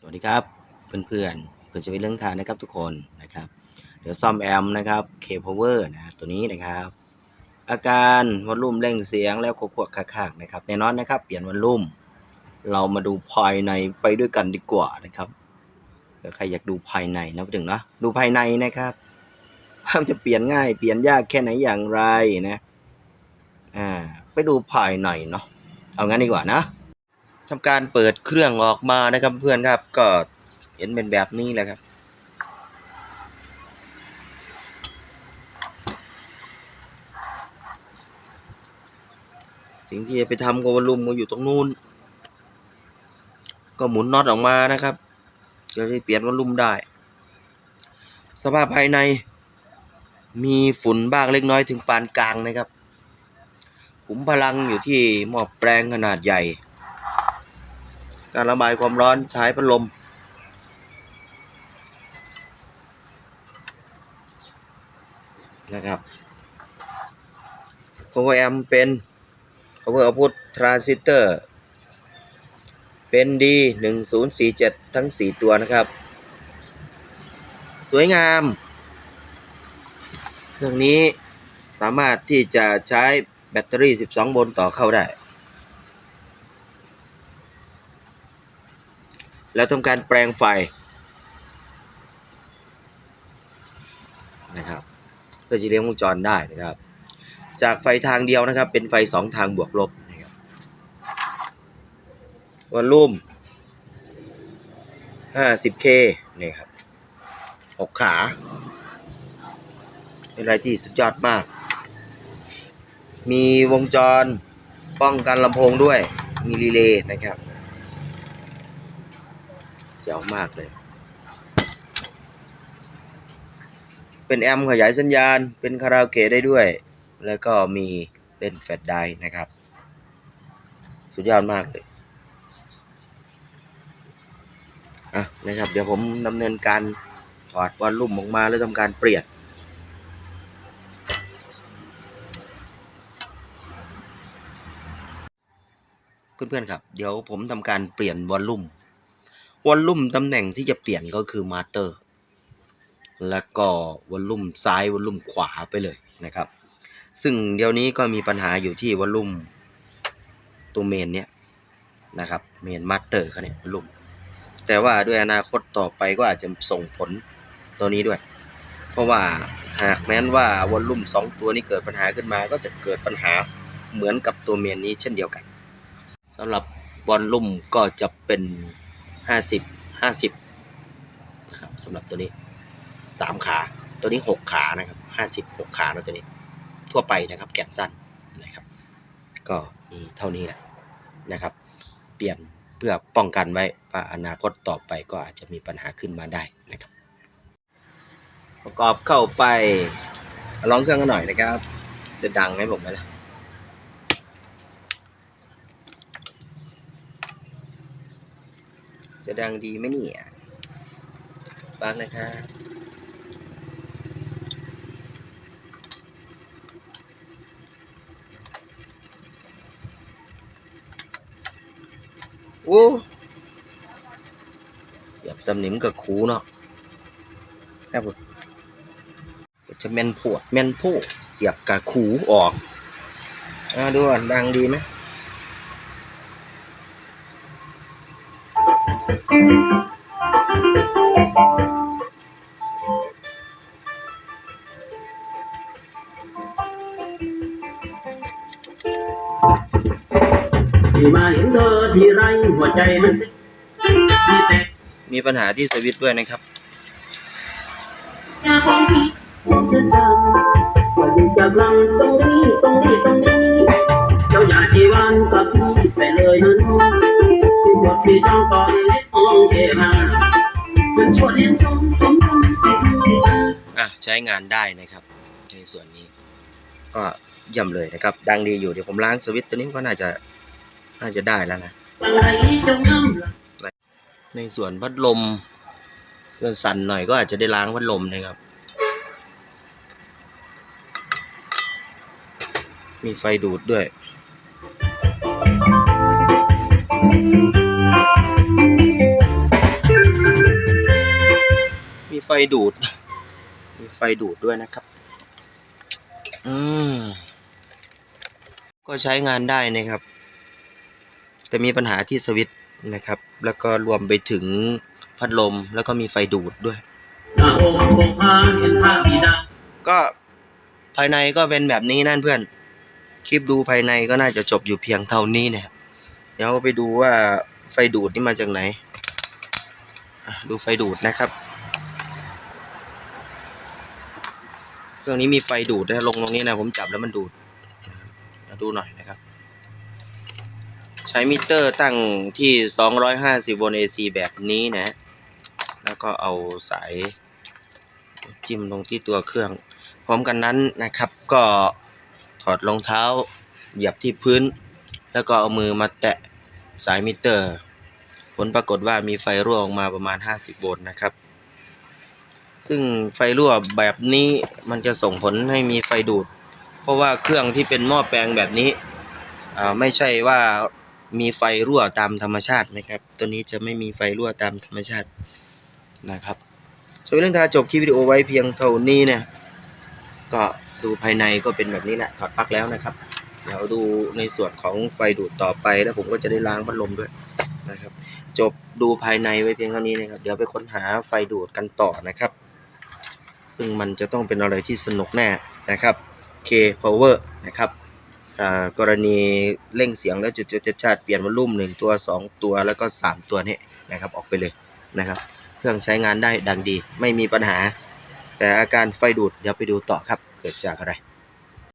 สวัสดีครับ เพื่อนๆเพื่อนจะไปเรื่องทานนะครับทุกคนนะครับ เดี๋ยวซ่อมแอมนะครับเคพาวเวอร์นะตัวนี้นะครับ อาการวอลลุ่มเร่งเสียงแล้วก็ขวกๆคักๆนะครับแน่นอนนะครับเปลี่ยนวอลลุ่ม เรามาดูภายในไปด้วยกันดีกว่านะครับใครอยากดูภายในนะพูดถึงเนาะดูภายในนะครับว่ามันจะเปลี่ยนง่ายเปลี่ยนยากแค่ไหนอย่างไรนะอ่าไปดูภายในเนาะเอางั้นดีกว่านะ ทำการเปิดเครื่องออกมานะครับเพื่อนครับก็เห็นเป็นแบบนี้แหละครับสิ่งที่จะไปทำกับวอลลุ่มก็อยู่ตรงนู้น ก็หมุนน็อตออกมานะครับจะได้เปลี่ยนวอลลุ่มได้ สภาพภายใน มีฝุ่นบ้างเล็กน้อยถึงปานกลางนะครับขุมพลังอยู่ที่หม้อแปลงขนาดใหญ่ การระบายความร้อนใช้พัดลม นะครับ power amp เป็น power output transistor เป็น D 1 0 4 7 ทั้ง 4 ตัวนะครับ สวยงาม เครื่องนี้สามารถที่จะใช้แบตเตอรี่ 12 โวลต์ต่อเข้าได้ แล้วทำการแปลงไฟนะครับเพื่อจะเลี้ยงวงจรได้นะครับ จากไฟทางเดียวนะครับ เป็นไฟ 2 ทางบวกลบนะครับวอลลุ่ม 50K นี่ครับ6ขา เป็นอะไรที่สุดยอดมาก มีวงจรป้องกันลำโพงด้วย มีรีเลย์นะครับ จ๋วมากเลย เป็นแอมป์ขยายสัญญาณ เป็นคาราโอเกะได้ด้วย แล้วก็มีเล่นแฟลชไดร์นะครับ สุดยอดมากเลย อะนะครับ เดี๋ยวผมดำเนินการถอดวอลลุ่มออกมาแล้วทำการเปลี่ยนเพื่อนๆครับ เดี๋ยวผมทำการเปลี่ยนวอลลุ่ม วอลลุ่มตำแหน่งที่จะเปลี่ยนก็คือมาสเตอร์แล้วก็วอลลุ่มซ้ายวอลลุ่มขวาไปเลยนะครับ ซึ่งเดี๋ยวนี้ก็มีปัญหาอยู่ที่วอลลุ่มตัวเมนเนี้ยนะครับเมนมาสเตอร์เขาเนี่ยวอลลุ่มแต่ว่าด้วยอนาคตต่อไปก็อาจจะส่งผลตัวนี้ด้วย เพราะว่าหากแม้นว่าวอลลุ่มสองตัวนี้เกิดปัญหาขึ้นมาก็จะเกิดปัญหาเหมือนกับตัวเมนนี้เช่นเดียวกันสำหรับบอลลุ่มก็จะเป็น 50 50นะครับสำหรับตัวนี้ 3 ขา ตัวนี้ 6 ขานะครับ50 6 ขานะตัวนี้ ทั่วไปนะครับแกนสั้นนะครับ ก็มีเท่านี้แหละนะครับ เปลี่ยนเพื่อป้องกันไว้ว่าอนาคตต่อไปก็อาจจะมีปัญหาขึ้นมาได้นะครับ ประกอบเข้าไปลองเครื่องกันหน่อยนะครับ จะดังไหมผมไหมล่ะ จะดังดีไหมเนี่ยฟังนะครับโอ้เสียบสำนิมกับคูเนาะครับผมจะแม่นพวดแม่นโพกเสียบกับคูออกอ่าดูอะดังดีไหม ที่มาเห็นเธอที่ไรหัวใจมันมีแต่มีปัญหาที่สวิตช์ด้วยนะครับยาของพี่ผมจะจำว่าอยู่จากหลังตรงนี้ตรงนี้ตรงนี้เจ้าอย่าจีวันกับพี่ไปเลยนั้นที่หมดที่จ้องก่อ ช้งานได้นะครับ ในส่วนนี้ ก็เยี่ยมเลยนะครับ ดังดีอยู่เดี๋ยวผมล้างสวิตช์ตัวนี้ก็น่าจะน่าจะได้แล้วนะในส่วนพัดลมเรื่องสั่นหน่อยก็อาจจะได้ล้างพัดลมนะครับ มีไฟดูดด้วยเไฟดูด ไฟดูดด้วยนะครับ อืม ก็ใช้งานได้นะครับ แต่มีปัญหาที่สวิตช์นะครับ แล้วก็รวมไปถึงพัดลมแล้วก็มีไฟดูดด้วย ก็ภายในก็เป็นแบบนี้นั่นเพื่อน คลิปดูภายในก็น่าจะจบอยู่เพียงเท่านี้เนี่ยเดี๋ยวไปดูว่าไฟดูดนี่มาจากไหน ดูไฟดูดนะครับ เค รื่องนี้มีไฟดูดนะลงตรงนี้นะผมจับแล้วมันดูดมาดูหน่อยนะครับ ใช้มิเตอร์ตั้งที่ 250โวลต์ AC แบบนี้นะ แล้วก็เอาสายจิ้มลงที่ตัวเครื่อง พร้อมกันนั้นนะครับก็ถอดรองเท้าเหยียบที่พื้น แล้วก็เอามือมาแตะสายมิเตอร์ ผลปรากฏว่ามีไฟรั่วออกมาประมาณ 50 โวลต์นะครับ ซึ่งไฟรั่วแบบนี้มันจะส่งผลให้มีไฟดูด เพราะว่าเครื่องที่เป็นหม้อแปลงแบบนี้ไม่ใช่ว่ามีไฟรั่วตามธรรมชาตินะครับ ตัวนี้จะไม่มีไฟรั่วตามธรรมชาตินะครับส่วนเรื่องทาจบคลิปวิดีโอไว้เพียงเท่านี้เนี่ยก็ดูภายในก็เป็นแบบนี้แหละถอดปลั๊กแล้วนะครับ เดี๋ยวดูในส่วนของไฟดูดต่อไปแล้วผมก็จะได้ล้างพัดลมด้วยนะครับ จบดูภายในไว้เพียงเท่านี้นะครับ เดี๋ยวไปค้นหาไฟดูดกันต่อนะครับ ซึ่งมันจะต้องเป็นอะไรที่สนุกแน่นะครับ K power นะครับกรณีเร่งเสียงแล้วจุดจุดจัดเปลี่ยนวอลลุ่มหนึ่งตัวสองตัวแล้วก็สามตัวนี้นะครับออกไปเลยนะครับ เครื่องใช้งานได้ดังดีไม่มีปัญหา แต่อาการไฟดูดเดี๋ยวไปดูต่อครับ เกิดจากอะไร